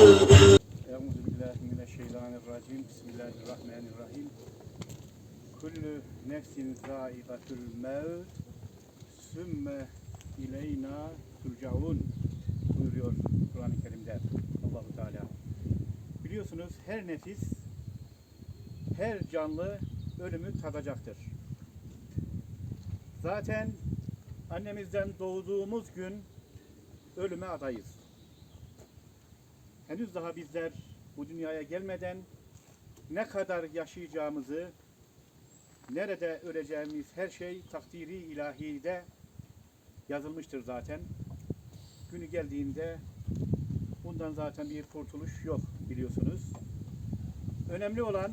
Euzu billahi mineşşeytanirracim. Bismillahirrahmanirrahim. Kullu nefsin zaiqatul mevt sümme ileyna turcaun buyuruyor Kur'an-ı Kerim'de Allahu Teala. Biliyorsunuz her nefis her canlı ölümü tadacaktır. Zaten annemizden doğduğumuz gün ölüme adayız. Henüz daha bizler bu dünyaya gelmeden ne kadar yaşayacağımızı, nerede öleceğimiz her şey takdiri ilahide yazılmıştır zaten. Günü geldiğinde bundan zaten bir kurtuluş yok biliyorsunuz. Önemli olan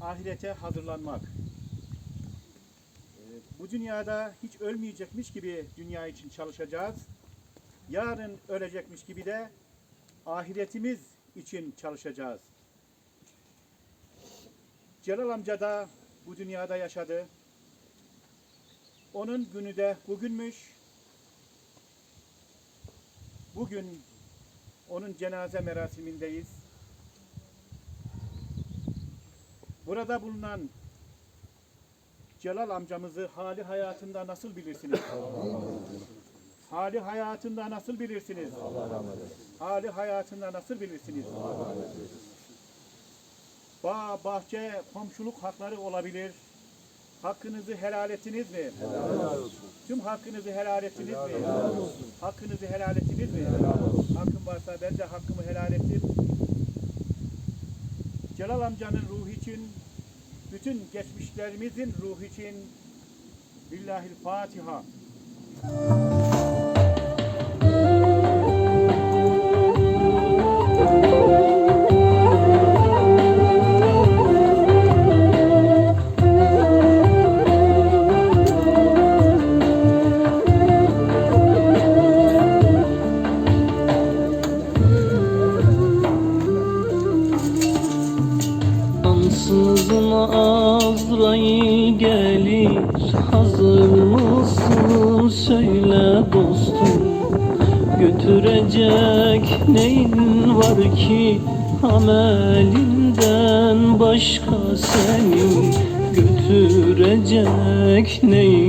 ahirete hazırlanmak. Ee, Bu dünyada hiç ölmeyecekmiş gibi dünya için çalışacağız. Yarın ölecekmiş gibi de ahiretimiz için çalışacağız. Celal amca da bu dünyada yaşadı. Onun günü de bugünmüş. Bugün onun cenaze merasimindeyiz. Burada bulunan Celal amcamızı hali hayatında nasıl bilirsiniz? Hali hayatında nasıl bilirsiniz? Hali hayatında nasıl bilirsiniz? Bağ, bahçe, komşuluk hakları olabilir. Hakkınızı helal ettiniz mi? Tüm hakkınızı helal ettiniz mi? Hakkınızı helal ettiniz mi? Hakkım varsa ben de hakkımı helal ettim. Celal amcanın ruhu için, bütün geçmişlerimizin ruhu için Billahil Fatiha. Ansızın Azrail gelir. Hazır mısın? Söyle dostum. Götürecek neyin var ki? Amelinden başka senin. Götürecek neyin